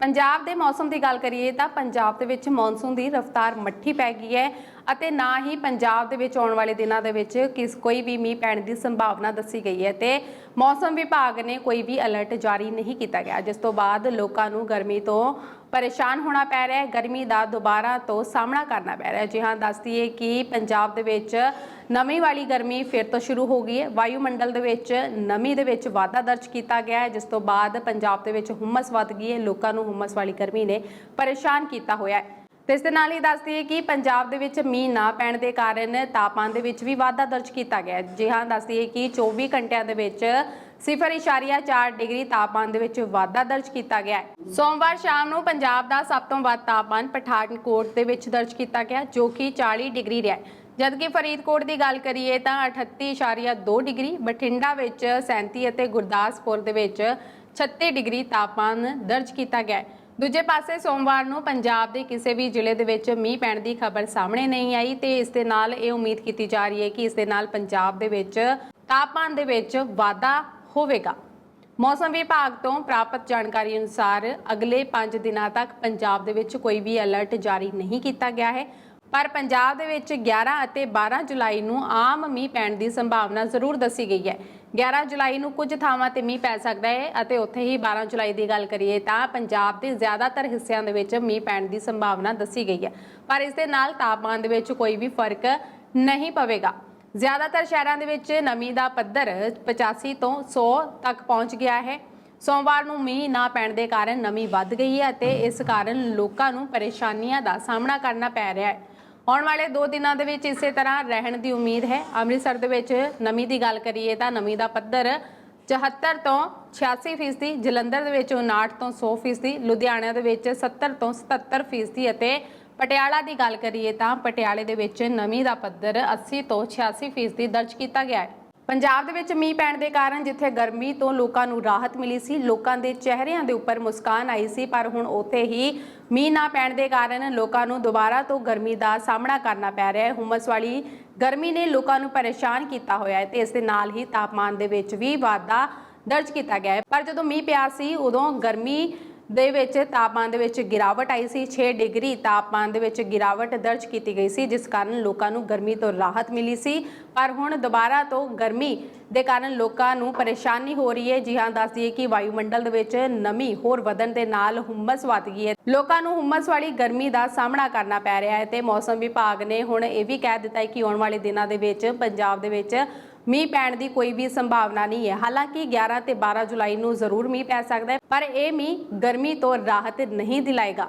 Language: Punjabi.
ਪੰਜਾਬ ਦੇ ਮੌਸਮ ਦੀ ਗੱਲ ਕਰੀਏ ਤਾਂ ਪੰਜਾਬ ਦੇ ਵਿੱਚ ਮੌਨਸੂਨ ਦੀ ਰਫ਼ਤਾਰ ਮੱਠੀ ਪੈ ਗਈ ਹੈ ਅਤੇ ਨਾ ਹੀ ਪੰਜਾਬ ਦੇ ਵਿੱਚ ਆਉਣ ਵਾਲੇ ਦਿਨਾਂ ਦੇ ਵਿੱਚ ਕਿਸ ਕੋਈ ਵੀ ਮੀਂਹ ਪੈਣ ਦੀ ਸੰਭਾਵਨਾ ਦੱਸੀ ਗਈ ਹੈ ਤੇ ਮੌਸਮ ਵਿਭਾਗ ਨੇ ਕੋਈ ਵੀ ਅਲਰਟ ਜਾਰੀ ਨਹੀਂ ਕੀਤਾ ਗਿਆ, ਜਿਸ ਤੋਂ ਬਾਅਦ ਲੋਕਾਂ ਨੂੰ ਗਰਮੀ ਤੋਂ ਪਰੇਸ਼ਾਨ ਹੋਣਾ ਪੈ ਰਿਹਾ ਹੈ। ਗਰਮੀ ਦਾ ਦੁਬਾਰਾ ਤੋਂ ਸਾਹਮਣਾ ਕਰਨਾ ਪੈ ਰਿਹਾ ਹੈ। ਜੀ ਹਾਂ ਦੱਸਦੀ ਹੈ ਕਿ ਪੰਜਾਬ ਦੇ ਵਿੱਚ ਨਮੀ ਵਾਲੀ ਗਰਮੀ ਫਿਰ ਤੋਂ ਸ਼ੁਰੂ ਹੋ ਗਈ ਹੈ। ਵਾਯੂਮੰਡਲ ਦੇ ਵਿੱਚ ਨਮੀ ਦੇ ਵਿੱਚ ਵਾਧਾ ਦਰਜ ਕੀਤਾ ਗਿਆ ਹੈ, ਜਿਸ ਤੋਂ ਬਾਅਦ ਪੰਜਾਬ ਦੇ ਵਿੱਚ ਹੁਮਸ ਵੱਧ ਗਈ ਹੈ। ਲੋਕਾਂ ਨੂੰ ਹੁਮਸ ਵਾਲੀ ਗਰਮੀ ਨੇ ਪਰੇਸ਼ਾਨ ਕੀਤਾ ਹੋਇਆ ਹੈ। ਤੇ ਇਸ ਦੇ ਨਾਲ ਹੀ ਦੱਸਦੀ ਹੈ ਕਿ ਪੰਜਾਬ ਦੇ ਵਿੱਚ ਮੀਂਹ ਨਾ ਪੈਣ ਦੇ ਕਾਰਨ ਤਾਪਮਾਨ ਦੇ ਵਿੱਚ ਵੀ ਵਾਧਾ ਦਰਜ ਕੀਤਾ ਗਿਆ ਜੀ ਹਾਂ ਦੱਸਦੀ ਹੈ ਕਿ 24 ਘੰਟਿਆਂ ਦੇ ਵਿੱਚ 0.4 ਡਿਗਰੀ ਤਾਪਮਾਨ ਦੇ ਵਿੱਚ ਵਾਧਾ ਦਰਜ ਕੀਤਾ ਗਿਆ ਹੈ। ਸੋਮਵਾਰ ਸ਼ਾਮ ਨੂੰ ਪੰਜਾਬ ਦਾ ਸਭ ਤੋਂ ਵੱਧ ਤਾਪਮਾਨ ਪਠਾਨਕੋਟ ਦੇ ਵਿੱਚ ਦਰਜ ਕੀਤਾ ਗਿਆ, ਜੋ ਕਿ 40 ਡਿਗਰੀ ਰਿਹਾ ਜਦਕਿ ਫਰੀਦਕੋਟ ਦੀ ਗੱਲ ਕਰੀਏ ਤਾਂ 38.2 ਡਿਗਰੀ, ਬਠਿੰਡਾ ਵਿੱਚ 37 ਅਤੇ ਗੁਰਦਾਸਪੁਰ ਦੇ ਵਿੱਚ 36 ਡਿਗਰੀ ਤਾਪਮਾਨ ਦਰਜ ਕੀਤਾ ਗਿਆ ਹੈ। ਦੂਜੇ ਪਾਸੇ ਸੋਮਵਾਰ ਨੂੰ ਪੰਜਾਬ ਦੇ ਕਿਸੇ ਵੀ ਜ਼ਿਲ੍ਹੇ ਦੇ ਵਿੱਚ ਮੀਂਹ ਪੈਣ ਦੀ ਖਬਰ ਸਾਹਮਣੇ ਨਹੀਂ ਆਈ ਤੇ ਇਸ ਦੇ ਨਾਲ ਇਹ ਉਮੀਦ ਕੀਤੀ ਜਾ ਰਹੀ ਹੈ ਕਿ ਇਸ ਦੇ ਨਾਲ ਪੰਜਾਬ ਦੇ ਵਿੱਚ ਤਾਪਮਾਨ ਦੇ ਵਿੱਚ ਵਾਧਾ ਹੋਵੇਗਾ। ਮੌਸਮ ਵਿਭਾਗ ਤੋਂ ਪ੍ਰਾਪਤ ਜਾਣਕਾਰੀ ਅਨੁਸਾਰ ਅਗਲੇ 5 ਦਿਨਾਂ ਤੱਕ ਪੰਜਾਬ ਦੇ ਵਿੱਚ ਕੋਈ ਵੀ ਅਲਰਟ ਜਾਰੀ ਨਹੀਂ ਕੀਤਾ ਗਿਆ ਹੈ। ਪਰ ਪੰਜਾਬ ਦੇ ਵਿੱਚ 11 ਅਤੇ 12 ਜੁਲਾਈ ਨੂੰ ਆਮ ਮੀਂਹ ਪੈਣ ਦੀ ਸੰਭਾਵਨਾ ਜ਼ਰੂਰ ਦੱਸੀ ਗਈ ਹੈ। 11 ਜੁਲਾਈ ਨੂੰ ਕੁਝ ਥਾਵਾਂ ਤੇ ਮੀਂਹ ਪੈ ਸਕਦਾ ਹੈ ਅਤੇ ਉੱਥੇ ਹੀ 12 ਜੁਲਾਈ ਦੀ ਗੱਲ ਕਰੀਏ ਤਾਂ ਪੰਜਾਬ ਦੇ ਜ਼ਿਆਦਾਤਰ ਹਿੱਸਿਆਂ ਦੇ ਵਿੱਚ ਮੀਂਹ ਪੈਣ ਦੀ ਸੰਭਾਵਨਾ ਦੱਸੀ ਗਈ ਹੈ। ਪਰ ਇਸ ਦੇ ਨਾਲ ਤਾਪਮਾਨ ਦੇ ਵਿੱਚ ਕੋਈ ਵੀ ਫ਼ਰਕ ਨਹੀਂ ਪਵੇਗਾ। ਜ਼ਿਆਦਾਤਰ ਸ਼ਹਿਰਾਂ ਦੇ ਵਿੱਚ ਨਮੀ ਦਾ ਪੱਧਰ 85 ਤੋਂ 100 ਤੱਕ ਪਹੁੰਚ ਗਿਆ ਹੈ। ਸੋਮਵਾਰ ਨੂੰ ਮੀਂਹ ਨਾ ਪੈਣ ਦੇ ਕਾਰਨ ਨਮੀ ਵੱਧ ਗਈ ਹੈ ਅਤੇ ਇਸ ਕਾਰਨ ਲੋਕਾਂ ਨੂੰ ਪਰੇਸ਼ਾਨੀਆਂ ਦਾ ਸਾਹਮਣਾ ਕਰਨਾ ਪੈ ਰਿਹਾ ਹੈ। ਆਉਣ ਵਾਲੇ 2 ਦਿਨਾਂ ਦੇ ਵਿੱਚ ਇਸੇ ਤਰ੍ਹਾਂ ਰਹਿਣ ਦੀ ਉਮੀਦ ਹੈ। ਅੰਮ੍ਰਿਤਸਰ ਦੇ ਵਿੱਚ ਨਮੀ ਦੀ ਗੱਲ ਕਰੀਏ ਤਾਂ ਨਮੀ ਦਾ ਪੱਧਰ 74 ਤੋਂ 86 ਫੀਸਦੀ, ਜਲੰਧਰ ਦੇ ਵਿੱਚ 59 ਤੋਂ 100 ਫੀਸਦੀ, ਲੁਧਿਆਣਾ ਦੇ ਵਿੱਚ 70 ਤੋਂ 77 ਫੀਸਦੀ ਅਤੇ ਪਟਿਆਲਾ ਦੀ ਗੱਲ ਕਰੀਏ ਤਾਂ ਪਟਿਆਲੇ ਦੇ ਵਿੱਚ ਨਮੀ ਦਾ ਪੱਧਰ 80 ਤੋਂ 86 ਫੀਸਦੀ ਦਰਜ ਕੀਤਾ ਗਿਆ ਹੈ। ਪੰਜਾਬ ਦੇ ਵਿੱਚ ਮੀਂਹ ਪੈਣ ਦੇ ਕਾਰਨ ਜਿੱਥੇ ਗਰਮੀ ਤੋਂ ਲੋਕਾਂ ਨੂੰ ਰਾਹਤ ਮਿਲੀ ਸੀ, ਲੋਕਾਂ ਦੇ ਚਿਹਰਿਆਂ ਦੇ ਉੱਪਰ ਮੁਸਕਾਨ ਆਈ ਸੀ, ਪਰ ਹੁਣ ਉੱਥੇ ਹੀ ਮੀਂਹ ਨਾ ਪੈਣ ਦੇ ਕਾਰਨ ਲੋਕਾਂ ਨੂੰ ਦੁਬਾਰਾ ਤੋਂ ਗਰਮੀ ਦਾ ਸਾਹਮਣਾ ਕਰਨਾ ਪੈ ਰਿਹਾ ਹੈ। ਹੁਮਸ ਵਾਲੀ ਗਰਮੀ ਨੇ ਲੋਕਾਂ ਨੂੰ ਪਰੇਸ਼ਾਨ ਕੀਤਾ ਹੋਇਆ ਹੈ ਤੇ ਇਸ ਦੇ ਨਾਲ ਹੀ ਤਾਪਮਾਨ ਦੇ ਵਿੱਚ ਵੀ ਵਾਧਾ ਦਰਜ ਕੀਤਾ ਗਿਆ ਹੈ। ਪਰ ਜਦੋਂ ਮੀਂਹ ਪਿਆ ਸੀ, ਉਦੋਂ ਗਰਮੀ ਦੇ ਵਿੱਚ ਤਾਪਮਾਨ ਦੇ ਵਿੱਚ ਗਿਰਾਵਟ ਆਈ ਸੀ 6 ਡਿਗਰੀ ਤਾਪਮਾਨ ਦੇ ਵਿੱਚ ਗਿਰਾਵਟ ਦਰਜ ਕੀਤੀ ਗਈ ਸੀ, ਜਿਸ ਕਾਰਨ ਲੋਕਾਂ ਨੂੰ ਗਰਮੀ ਤੋਂ ਰਾਹਤ ਮਿਲੀ ਸੀ। ਪਰ ਹੁਣ ਦੁਬਾਰਾ ਤੋਂ ਗਰਮੀ ਦੇ ਕਾਰਨ ਲੋਕਾਂ ਨੂੰ ਪਰੇਸ਼ਾਨੀ ਹੋ ਰਹੀ ਹੈ। ਜੀ ਹਾਂ, ਦੱਸ ਦਈਏ ਕਿ ਵਾਯੂਮੰਡਲ ਦੇ ਵਿੱਚ ਨਮੀ ਹੋਰ ਵਧਣ ਦੇ ਨਾਲ ਹੁਮਸ ਵੱਧ ਗਈ ਹੈ। ਲੋਕਾਂ ਨੂੰ ਹੁਮਸ ਵਾਲੀ ਗਰਮੀ ਦਾ ਸਾਹਮਣਾ ਕਰਨਾ ਪੈ ਰਿਹਾ ਹੈ ਤੇ ਮੌਸਮ ਵਿਭਾਗ ਨੇ ਹੁਣ ਇਹ ਵੀ ਕਹਿ ਦਿੱਤਾ ਹੈ ਕਿ ਆਉਣ ਵਾਲੇ ਦਿਨਾਂ ਦੇ ਵਿੱਚ ਪੰਜਾਬ ਦੇ ਵਿੱਚ ਮੀਂਹ ਪੈਣ ਦੀ ਕੋਈ ਵੀ ਸੰਭਾਵਨਾ ਨਹੀਂ ਹੈ। ਹਾਲਾਂਕਿ 11 ਤੇ 12 ਜੁਲਾਈ ਨੂੰ ਜ਼ਰੂਰ ਮੀਂਹ ਪੈ ਸਕਦਾ ਹੈ, ਪਰ ਇਹ ਮੀਂਹ ਗਰਮੀ ਤੋਂ ਰਾਹਤ ਨਹੀਂ ਦਿਲਾਏਗਾ।